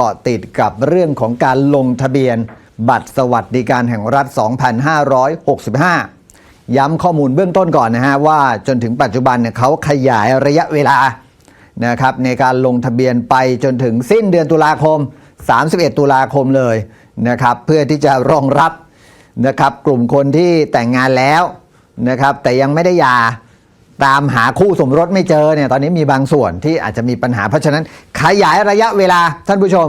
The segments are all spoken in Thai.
เกาะติดกับเรื่องของการลงทะเบียน บัตรสวัสดิการแห่งรัฐ 2565 ย้ำข้อมูลเบื้องต้นก่อนนะฮะว่าจนถึงปัจจุบันเนี่ยเขาขยายระยะเวลานะครับในการลงทะเบียนไปจนถึงสิ้นเดือนตุลาคม 31 ตุลาคมเลยนะครับเพื่อที่จะรองรับนะครับกลุ่มคนที่แต่งงานแล้วนะครับแต่ยังไม่ได้หย่า ตามหาคู่สมรสไม่เจอเนี่ยตอนนี้มีบางส่วนที่อาจจะมีปัญหาเพราะฉะนั้นขยายระยะเวลาท่านผู้ชม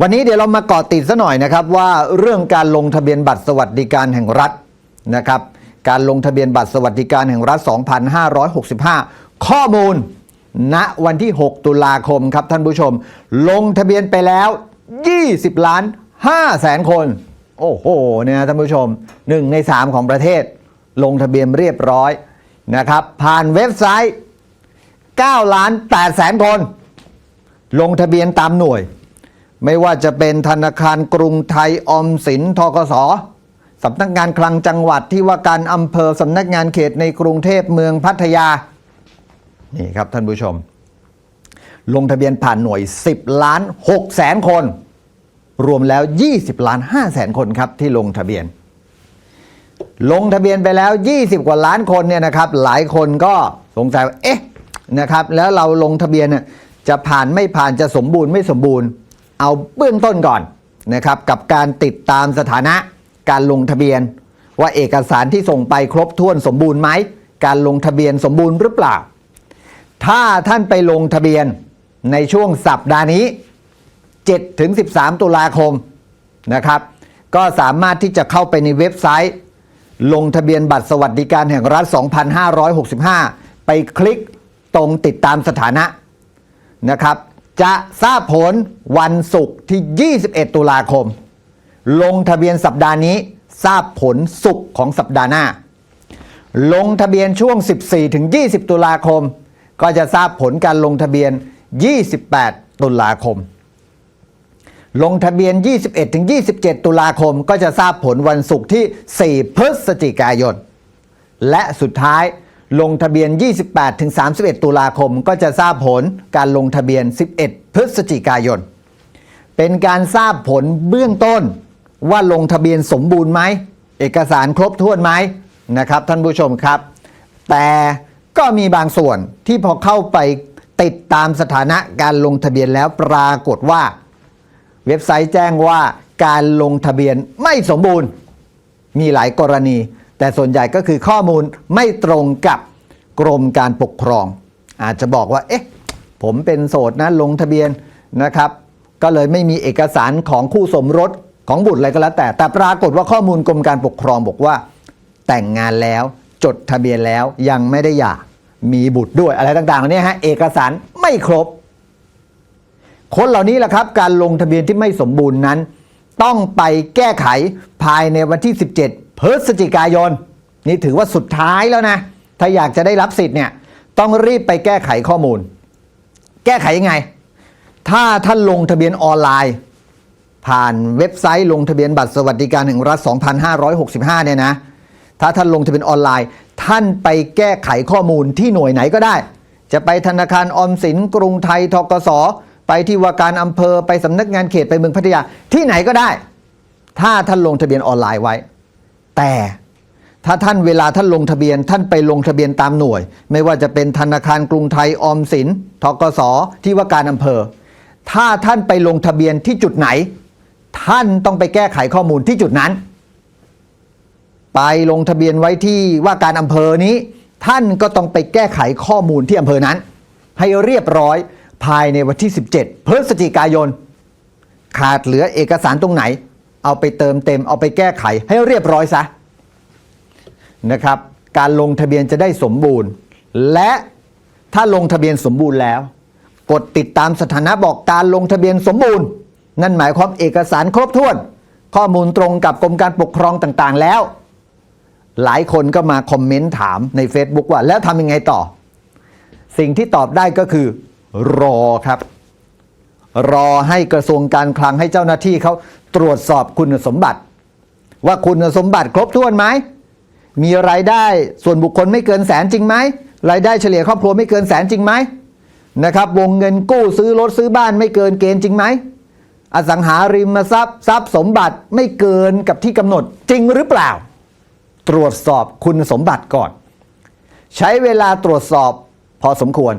วันนี้เดี๋ยวเรามาเกาะติดซะหน่อยนะครับว่าเรื่องการลงทะเบียนบัตรสวัสดิการแห่งรัฐนะครับการลงทะเบียนบัตรสวัสดิการแห่งรัฐ 2565 ข้อมูลณวันที่ 6 ตุลาคมครับท่านผู้ชม ลงทะเบียนไปแล้ว 20 ล้าน5แสนคน โอ้โหเนี่ยท่านผู้ชม 1 ใน 3 ของประเทศ ลงทะเบียนเรียบร้อย นะครับ ผ่านเว็บไซต์9ล้าน8แสนคน ลงทะเบียนตามหน่วย ไม่ว่าจะเป็นธนาคารกรุงไทยออมสินทกสสำนักงานคลังจังหวัดที่ว่าการอำเภอสำนักงานเขตในกรุงเทพเมืองพัทยา นี่ครับท่านผู้ชม ลงทะเบียนผ่านหน่วย 10 ล้าน6แสนคน รวมแล้ว 20 ล้าน5แสนคนครับที่ลงทะเบียน ลงทะเบียนไปแล้ว 20 กว่าล้านคนเนี่ยนะครับ หลายคนก็สงสัยว่าเอ๊ะนะครับ แล้วเราลงทะเบียนเนี่ยจะผ่านไม่ผ่านจะสมบูรณ์ไม่สมบูรณ์ เอาเบื้องต้นก่อนนะครับ กับการติดตามสถานะการลงทะเบียน ว่าเอกสารที่ส่งไปครบถ้วนสมบูรณ์ไหมการลงทะเบียนสมบูรณ์หรือเปล่า ถ้าท่านไปลงทะเบียนในช่วงสัปดาห์นี้7ถึง13 ตุลาคมนะครับ ก็สามารถที่จะเข้าไปในเว็บไซต์ ลงทะเบียนบัตรสวัสดิการแห่งรัฐ 2565 ไปคลิกตรงติดตามสถานะนะครับ จะทราบผลวันศุกร์ที่ 21 ตุลาคม ลงทะเบียนสัปดาห์นี้ทราบผลศุกร์ของสัปดาห์หน้า ลงทะเบียนช่วง 14 ถึง 20 ตุลาคม ก็จะทราบผลการลงทะเบียน 28 ตุลาคม ลงทะเบียน 21ถึง27 ตุลาคมก็จะทราบผลวันศุกร์ที่ 4 พฤศจิกายน และสุดท้ายลงทะเบียน 28ถึง31 ตุลาคมก็จะทราบผลการลงทะเบียน 11 พฤศจิกายน เป็นการทราบผลเบื้องต้นว่าลงทะเบียนสมบูรณ์ไหม เอกสารครบถ้วนไหมนะครับท่านผู้ชมครับ แต่ก็มีบางส่วนที่พอเข้าไปติดตามสถานะการลงทะเบียนแล้วปรากฏว่า เว็บไซต์แจ้งว่าการลงทะเบียนไม่สมบูรณ์ มีหลายกรณี แต่ส่วนใหญ่ก็คือข้อมูลไม่ตรงกับกรมการปกครอง อาจจะบอกว่าเอ๊ะผมเป็นโสดนะลงทะเบียนนะครับ ก็เลยไม่มีเอกสารของคู่สมรสของบุตรอะไรก็แล้วแต่ แต่ปรากฏว่าข้อมูลกรมการปกครองบอกว่า แต่งงานแล้วจดทะเบียนแล้วยังไม่ได้หย่ามีบุตรด้วยอะไรต่างๆเหล่านี้ฮะเอกสารไม่ครบ คนเหล่านี้แหละครับ การลงทะเบียนที่ไม่สมบูรณ์นั้น ต้องไปแก้ไขภายในวันที่ 17 พฤศจิกายน นี่ถือว่าสุดท้ายแล้วนะ ถ้าอยากจะได้รับสิทธิ์เนี่ยต้องรีบไปแก้ไขข้อมูล แก้ไขยังไง ถ้าท่านลงทะเบียนออนไลน์ ผ่านเว็บไซต์ลงทะเบียนบัตรสวัสดิการแห่งรัฐ 2565 เนี่ยนะ ถ้าท่านลงทะเบียนออนไลน์ ท่านไปแก้ไขข้อมูลที่หน่วยไหนก็ได้ จะไปธนาคารออมสินกรุงไทยทกส ไปที่ว่าการอำเภอไปสำนักงานเขตไปเมืองพัทยาที่ไหนก็ได้ ถ้าท่านลงทะเบียนออนไลน์ไว้ แต่ถ้าท่านเวลาท่านลงทะเบียน ท่านไปลงทะเบียนตามหน่วย ไม่ว่าจะเป็นธนาคารกรุงไทยออมสินทกสที่ว่าการอำเภอ ถ้าท่านไปลงทะเบียนที่จุดไหน ท่านต้องไปแก้ไขข้อมูลที่จุดนั้น ไปลงทะเบียนไว้ที่ว่าการอำเภอนี้ ท่านก็ต้องไปแก้ไขข้อมูลที่อำเภอนั้น ให้เรียบร้อย ภายในวันที่ 17 พฤศจิกายน ขาดเหลือเอกสารตรงไหน เอาไปเติมเต็มเอาไปแก้ไขให้เรียบร้อยซะนะครับ การลงทะเบียนจะได้สมบูรณ์ และถ้าลงทะเบียนสมบูรณ์แล้ว กดติดตามสถานะบอกการลงทะเบียนสมบูรณ์ นั่นหมายความเอกสารครบถ้วน ข้อมูลตรงกับกรมการปกครองต่างๆ แล้ว หลายคนก็มาคอมเมนต์ถามใน Facebook ว่าแล้วทำยังไงต่อ สิ่งที่ตอบได้ก็คือ รอครับ รอให้กระทรวงการคลังให้เจ้าหน้าที่เขาตรวจสอบคุณสมบัติ ว่าคุณสมบัติครบถ้วนไหมมีรายได้ส่วนบุคคลไม่เกินแสนจริงไหมรายได้เฉลี่ยครอบครัวไม่เกินแสนจริงไหมนะครับ วงเงินกู้ซื้อรถซื้อบ้านไม่เกินเกณฑ์จริงไหมอสังหาริมทรัพย์ทรัพย์สมบัติไม่เกินกับที่กำหนดจริงหรือเปล่า ตรวจสอบคุณสมบัติก่อน ใช้เวลาตรวจสอบพอสมควร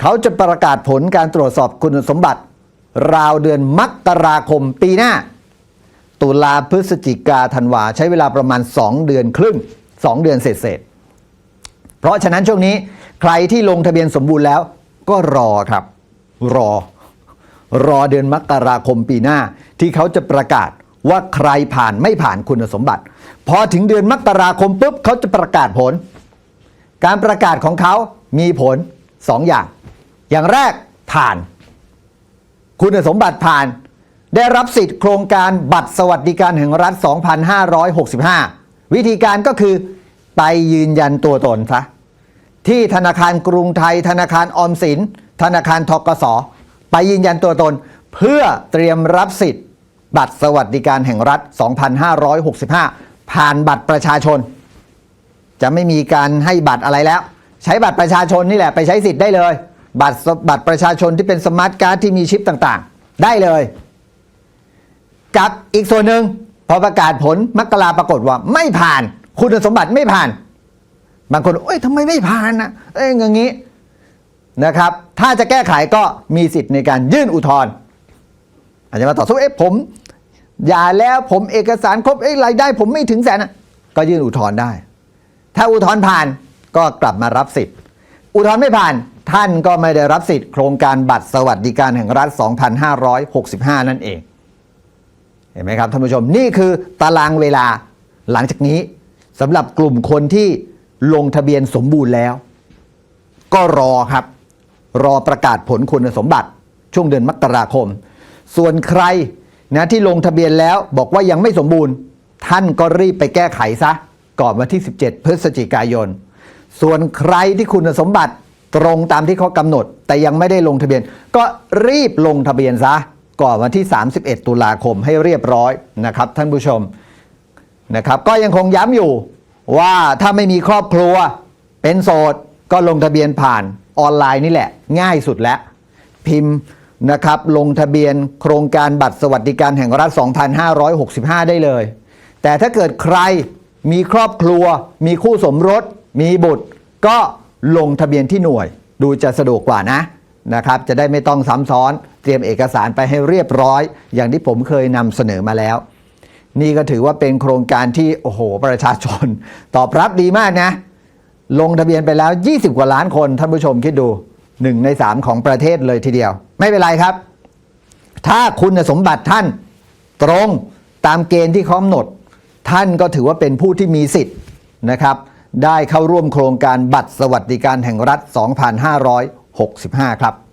เขาจะประกาศผลการตรวจสอบคุณสมบัติ ราวเดือนมกราคมปีหน้า ตุลาพฤศจิกาธันวาใช้เวลาประมาณ 2 เดือนครึ่ง 2 เดือนเศษๆเพราะฉะนั้นช่วงนี้ใครที่ลงทะเบียนสมบูรณ์แล้ว ก็รอครับ รอ รอเดือนมกราคมปีหน้า ที่เขาจะประกาศว่าใครผ่านไม่ผ่านคุณสมบัติ พอถึงเดือนมกราคมปุ๊บเขาจะประกาศผล การประกาศของเขามีผล 2 อย่าง อย่างแรกผ่าน คุณสมบัติผ่าน ได้รับสิทธิ์โครงการบัตรสวัสดิการแห่งรัฐ 2565 วิธีการก็คือ ไปยืนยันตัวตนซะที่ธนาคารกรุงไทย ธนาคารออมสิน ธนาคารทกส ไปยืนยันตัวตน เพื่อเตรียมรับสิทธิ์ บัตรสวัสดิการแห่งรัฐ 2565 ผ่านบัตรประชาชน จะไม่มีการให้บัตรอะไรแล้ว ใช้บัตรประชาชนนี่แหละไปใช้สิทธิ์ได้เลย บัตรบัตรประชาชนที่เป็นสมาร์ทการ์ดที่มีชิปต่างๆ ได้เลย กับอีกส่วนหนึ่งพอประกาศผลมกราปรากฏว่าไม่ผ่าน คุณสมบัติไม่ผ่าน บางคนเอ้ยทำไมไม่ผ่านนะเอ้ยอย่างนี้นะครับ ถ้าจะแก้ไขก็มีสิทธิ์ในการยื่นอุทธรณ์อาจจะมาต่อสู้เอ๊ะผมอย่าแล้วผมเอกสารครบเอ้ยรายได้ ผมไม่ถึงแสนนะก็ยื่นอุทธรณ์ได้ ถ้าอุทธรณ์ผ่านก็กลับมารับสิทธิ์อุทธรณ์ไม่ผ่าน ท่านก็ไม่ได้รับสิทธิ์โครงการบัตรสวัสดิการแห่งรัฐ 2565 นั่นเอง เห็นไหมครับท่านผู้ชมนี่คือตารางเวลาหลังจากนี้สำหรับกลุ่มคนที่ลงทะเบียนสมบูรณ์แล้ว ก็รอครับ รอประกาศผลคุณสมบัติ ช่วงเดือนมกราคม ส่วนใครนะที่ลงทะเบียนแล้วบอกว่ายังไม่สมบูรณ์ ท่านก็รีบไปแก้ไขซะ ก่อนวันที่ 17 พฤศจิกายน ส่วนใครที่คุณสมบัติ ตรงตามที่เขากำหนด แต่ยังไม่ได้ลงทะเบียน ก็รีบลงทะเบียนซะก่อนวันที่ 31 ตุลาคมให้เรียบร้อยนะครับท่านผู้ชมนะครับก็ยังคงย้ำอยู่ว่าถ้าไม่มีครอบครัวเป็นโสดก็ลงทะเบียนผ่านออนไลน์นี่แหละ ง่ายสุดแล้วพิมพ์นะครับลงทะเบียนโครงการบัตรสวัสดิการแห่งรัฐ 2565 ได้เลย แต่ถ้าเกิดใครมีครอบครัว มีคู่สมรส มีบุตร ก็ ลงทะเบียนที่หน่วย ดูจะสะดวกกว่านะนะครับ จะได้ไม่ต้องซ้ำซ้อนเตรียมเอกสารไปให้เรียบร้อย อย่างที่ผมเคยนำเสนอมาแล้ว นี่ก็ถือว่าเป็นโครงการที่โอ้โหประชาชน ตอบรับดีมากนะ ลงทะเบียนไปแล้ว 20 กว่าล้านคนท่านผู้ชมคิดดู1ใน3ของประเทศเลยทีเดียว ไม่เป็นไรครับ ถ้าคุณสมบัติท่านตรงตามเกณฑ์ที่เขากำหนด ท่านก็ถือว่าเป็นผู้ที่มีสิทธิ์นะครับ ได้เข้าร่วมโครงการบัตรสวัสดิการแห่งรัฐ 2565 ครับ